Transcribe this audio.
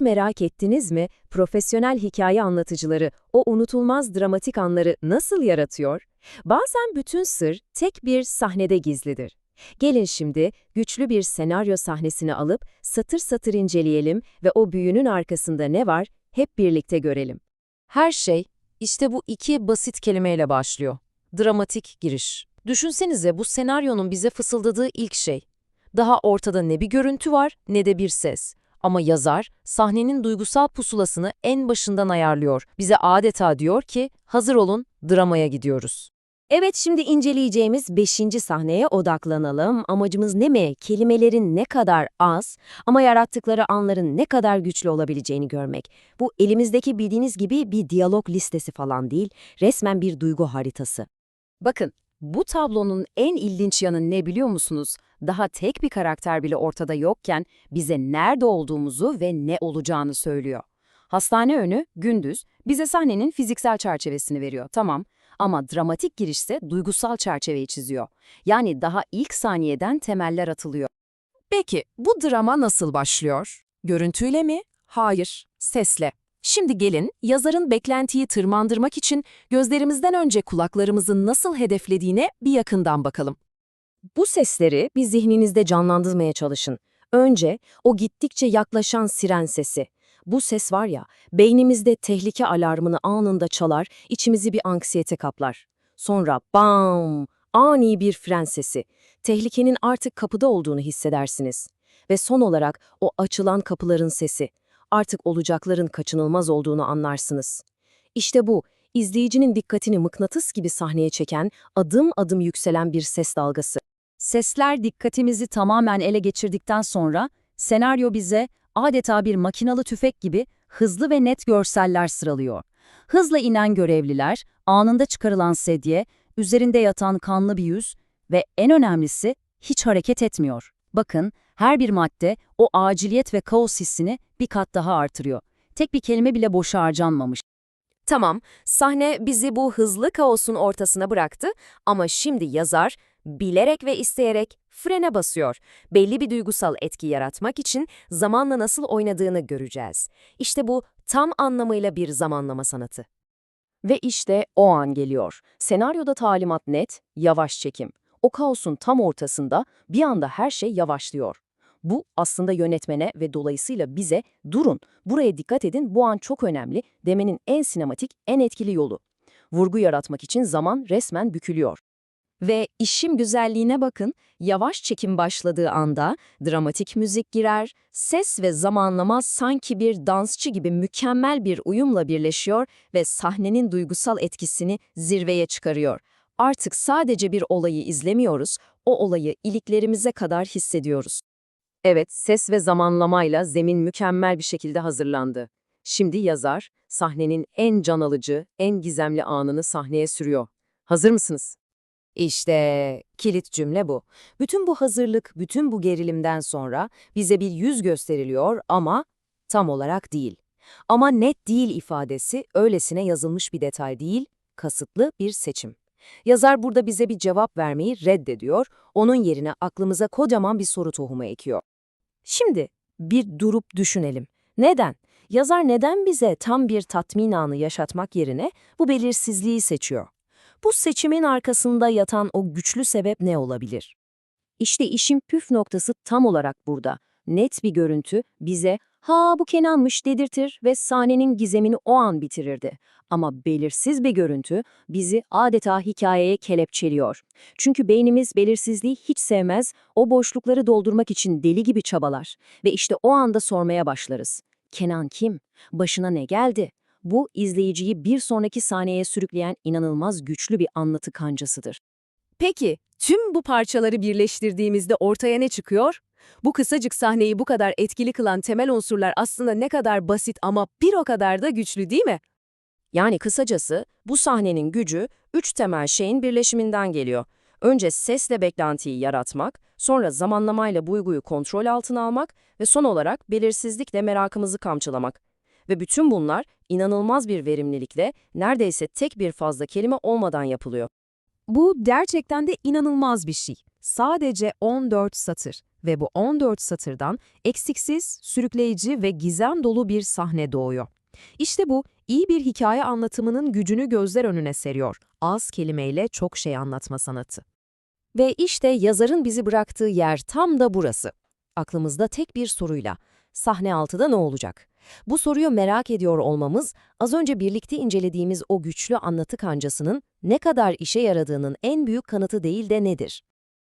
Merak ettiniz mi profesyonel hikaye anlatıcıları o unutulmaz dramatik anları nasıl yaratıyor? Bazen bütün sır tek bir sahnede gizlidir. Gelin şimdi güçlü bir senaryo sahnesini alıp satır satır inceleyelim ve o büyünün arkasında ne var hep birlikte görelim. Her şey işte bu iki basit kelimeyle başlıyor. Dramatik giriş. Düşünsenize bu senaryonun bize fısıldadığı ilk şey. Daha ortada ne bir görüntü var ne de bir ses. Ama yazar sahnenin duygusal pusulasını en başından ayarlıyor. Bize adeta diyor ki hazır olun dramaya gidiyoruz. Evet şimdi inceleyeceğimiz 5. sahneye odaklanalım. Amacımız ne mi? Kelimelerin ne kadar az ama yarattıkları anların ne kadar güçlü olabileceğini görmek. Bu elimizdeki bildiğiniz gibi bir diyalog listesi falan değil, resmen bir duygu haritası. Bakın bu tablonun en ilginç yanı ne biliyor musunuz? Daha tek bir karakter bile ortada yokken bize nerede olduğumuzu ve ne olacağını söylüyor. Hastane önü gündüz bize sahnenin fiziksel çerçevesini veriyor tamam ama dramatik girişte duygusal çerçeveyi çiziyor. Yani daha ilk saniyeden temeller atılıyor. Peki bu drama nasıl başlıyor? Görüntüyle mi? Hayır, sesle. Şimdi gelin yazarın beklentiyi tırmandırmak için gözlerimizden önce kulaklarımızı nasıl hedeflediğine bir yakından bakalım. Bu sesleri bir zihninizde canlandırmaya çalışın. Önce o gittikçe yaklaşan siren sesi. Bu ses var ya, beynimizde tehlike alarmını anında çalar, içimizi bir anksiyete kaplar. Sonra bam, ani bir fren sesi. Tehlikenin artık kapıda olduğunu hissedersiniz. Ve son olarak o açılan kapıların sesi. Artık olacakların kaçınılmaz olduğunu anlarsınız. İşte bu, izleyicinin dikkatini mıknatıs gibi sahneye çeken, adım adım yükselen bir ses dalgası. Sesler dikkatimizi tamamen ele geçirdikten sonra senaryo bize adeta bir makinalı tüfek gibi hızlı ve net görseller sıralıyor. Hızla inen görevliler, anında çıkarılan sedye, üzerinde yatan kanlı bir yüz ve en önemlisi hiç hareket etmiyor. Bakın, her bir madde o aciliyet ve kaos hissini bir kat daha artırıyor. Tek bir kelime bile boşa harcanmamış. Tamam, sahne bizi bu hızlı kaosun ortasına bıraktı ama şimdi yazar bilerek ve isteyerek frene basıyor. Belli bir duygusal etki yaratmak için zamanla nasıl oynadığını göreceğiz. İşte bu tam anlamıyla bir zamanlama sanatı. Ve işte o an geliyor. Senaryoda talimat net, yavaş çekim. O kaosun tam ortasında bir anda her şey yavaşlıyor. Bu aslında yönetmene ve dolayısıyla bize durun, buraya dikkat edin bu an çok önemli demenin en sinematik, en etkili yolu. Vurgu yaratmak için zaman resmen bükülüyor. Ve işim güzelliğine bakın, yavaş çekim başladığı anda dramatik müzik girer, ses ve zamanlama sanki bir dansçı gibi mükemmel bir uyumla birleşiyor ve sahnenin duygusal etkisini zirveye çıkarıyor. Artık sadece bir olayı izlemiyoruz, o olayı iliklerimize kadar hissediyoruz. Evet, ses ve zamanlamayla zemin mükemmel bir şekilde hazırlandı. Şimdi yazar, sahnenin en can alıcı, en gizemli anını sahneye sürüyor. Hazır mısınız? İşte kilit cümle bu. Bütün bu hazırlık, bütün bu gerilimden sonra bize bir yüz gösteriliyor ama tam olarak değil. Ama net değil ifadesi öylesine yazılmış bir detay değil, kasıtlı bir seçim. Yazar burada bize bir cevap vermeyi reddediyor, onun yerine aklımıza kocaman bir soru tohumu ekiyor. Şimdi bir durup düşünelim. Neden? Yazar neden bize tam bir tatmin anı yaşatmak yerine bu belirsizliği seçiyor? Bu seçimin arkasında yatan o güçlü sebep ne olabilir? İşte işin püf noktası tam olarak burada. Net bir görüntü bize ha bu Kenan'mış dedirtir ve sahnenin gizemini o an bitirirdi. Ama belirsiz bir görüntü bizi adeta hikayeye kelepçeliyor. Çünkü beynimiz belirsizliği hiç sevmez, o boşlukları doldurmak için deli gibi çabalar. Ve işte o anda sormaya başlarız. Kenan kim? Başına ne geldi? Bu, izleyiciyi bir sonraki sahneye sürükleyen inanılmaz güçlü bir anlatı kancasıdır. Peki, tüm bu parçaları birleştirdiğimizde ortaya ne çıkıyor? Bu kısacık sahneyi bu kadar etkili kılan temel unsurlar aslında ne kadar basit ama bir o kadar da güçlü değil mi? Yani kısacası bu sahnenin gücü üç temel şeyin birleşiminden geliyor. Önce sesle beklentiyi yaratmak, sonra zamanlamayla duyguyu kontrol altına almak ve son olarak belirsizlikle merakımızı kamçılamak. Ve bütün bunlar inanılmaz bir verimlilikle neredeyse tek bir fazla kelime olmadan yapılıyor. Bu gerçekten de inanılmaz bir şey. Sadece 14 satır. Ve bu 14 satırdan eksiksiz, sürükleyici ve gizem dolu bir sahne doğuyor. İşte bu, iyi bir hikaye anlatımının gücünü gözler önüne seriyor. Az kelimeyle çok şey anlatma sanatı. Ve işte yazarın bizi bıraktığı yer tam da burası. Aklımızda tek bir soruyla. Sahne 6'da ne olacak? Bu soruyu merak ediyor olmamız, az önce birlikte incelediğimiz o güçlü anlatı kancasının ne kadar işe yaradığının en büyük kanıtı değil de nedir?